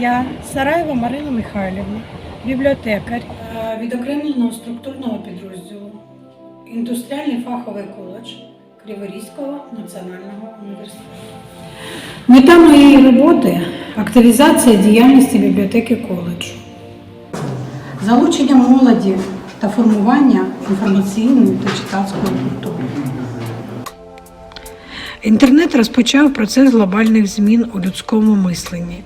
Я Сараєва Марина Михайлівна, бібліотекар е, відокремленого структурного підрозділу індустріальний фаховий коледж Криворізького національного університету. Мета моєї роботи активізація діяльності бібліотеки коледжу, залучення молоді та формування інформаційної та читацької культури. Інтернет розпочав процес глобальних змін у людському мисленні.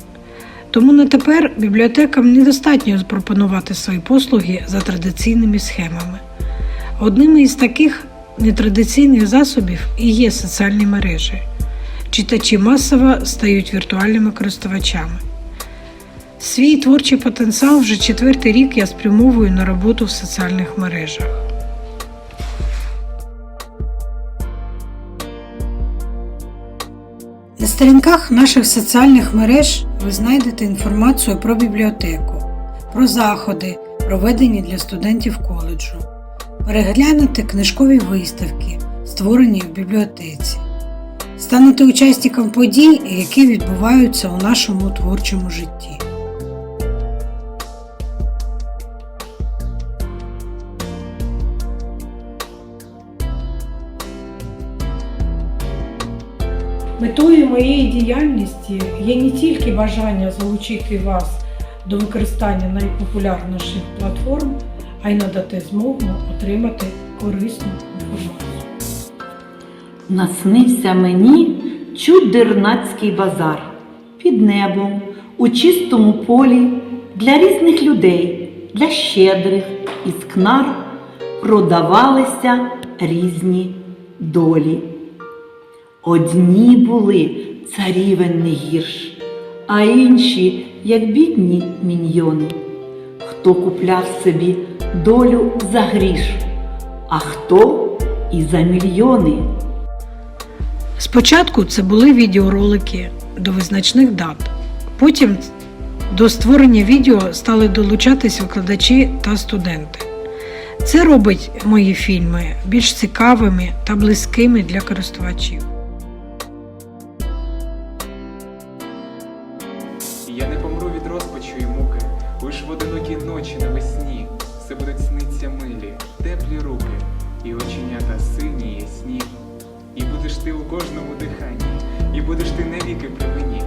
Тому на тепер бібліотекам недостатньо запропонувати свої послуги за традиційними схемами. Одними із таких нетрадиційних засобів і є соціальні мережі. Читачі масово стають віртуальними користувачами. Свій творчий потенціал вже четвертий рік я спрямовую на роботу в соціальних мережах. На сторінках наших соціальних мереж ви знайдете інформацію про бібліотеку, про заходи, проведені для студентів коледжу, переглянете книжкові виставки, створені в бібліотеці, станете учасником подій, які відбуваються у нашому творчому житті. Метою моєї діяльності є не тільки бажання залучити вас до використання найпопулярніших платформ, а й надати змогу отримати корисну інформацію. Наснився мені чудернацький базар під небом, у чистому полі для різних людей, для щедрих і скнар продавалися різні долі. Одні були царівен гірш, а інші, як бідні міньйони. Хто купляв собі долю за гріш, а хто і за мільйони. Спочатку це були відеоролики до визначних дат. Потім до створення відео стали долучатись викладачі та студенти. Це робить мої фільми більш цікавими та близькими для користувачів. В одинокій ночі навесні все будуть сниться милі, теплі руки, і оченята сині ясні. І будеш ти у кожному диханні, і будеш ти навіки при мені.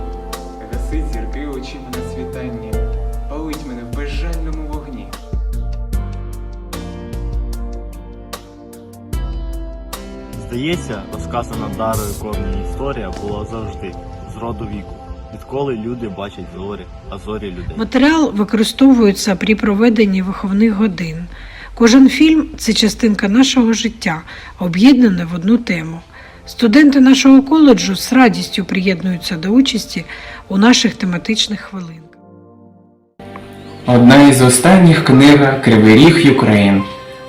Гасить зірки очима на світанні, палить мене в безжальному вогні. Здається, розказана Дарою Корній історія була завжди, з роду віку, відколи люди бачать зорі, а зорі людей. Матеріал використовується при проведенні виховних годин. Кожен фільм це частинка нашого життя, об'єднане в одну тему. Студенти нашого коледжу з радістю приєднуються до участі у наших тематичних хвилинках. Одна із останніх книга Кривий Ріг Юкрейн.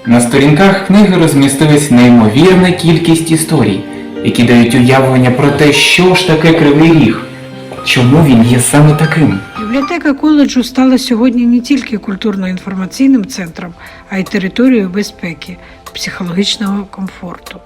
На сторінках книги розмістилась неймовірна кількість історій, які дають уявлення про те, що ж таке Кривий Ріг, чому він є саме таким. Бібліотека коледжу стала сьогодні не тільки культурно-інформаційним центром, а й територією безпеки, психологічного комфорту.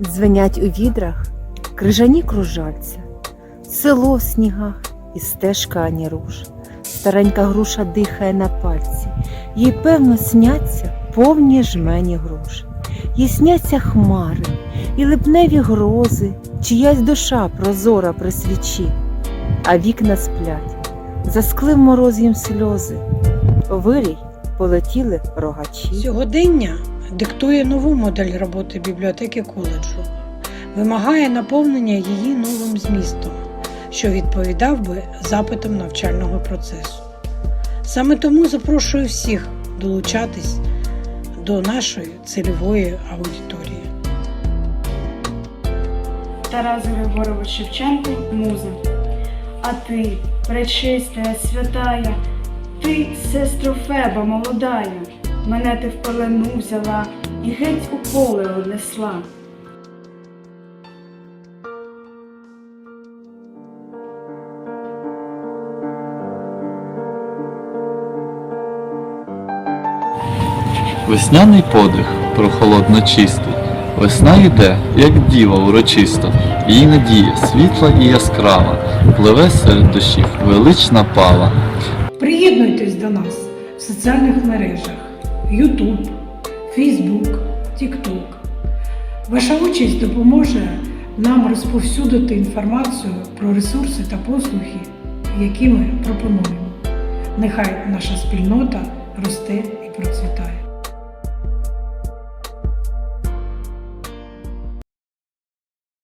Дзвенять у відрах крижані кружальця, село в снігах і стежка ані руш. Старенька груша дихає на пальці, їй певно сняться повні жмені груш. Їй сняться хмари і липневі грози, чиясь душа прозора при свічі, а вікна сплять, засклив мороз їм сльози. Вирій полетіли рогачі. Сьогодення диктує нову модель роботи бібліотеки коледжу, вимагає наповнення її новим змістом, що відповідав би запитам навчального процесу. Саме тому запрошую всіх долучатись до нашої цільової аудиторії. Тарас Григорович Шевченко муза. А ти, пречистая, святая, ти, сестро Феба молодая, мене ти в пелену взяла і геть у поле однесла. Весняний подих прохолодно чистий. Весна йде, як діва урочисто, її надія світла і яскрава, пливе серед дощів велична пава. Приєднуйтесь до нас в соціальних мережах YouTube, Facebook, TikTok. Ваша участь допоможе нам розповсюдити інформацію про ресурси та послуги, які ми пропонуємо. Нехай наша спільнота росте і процвітає.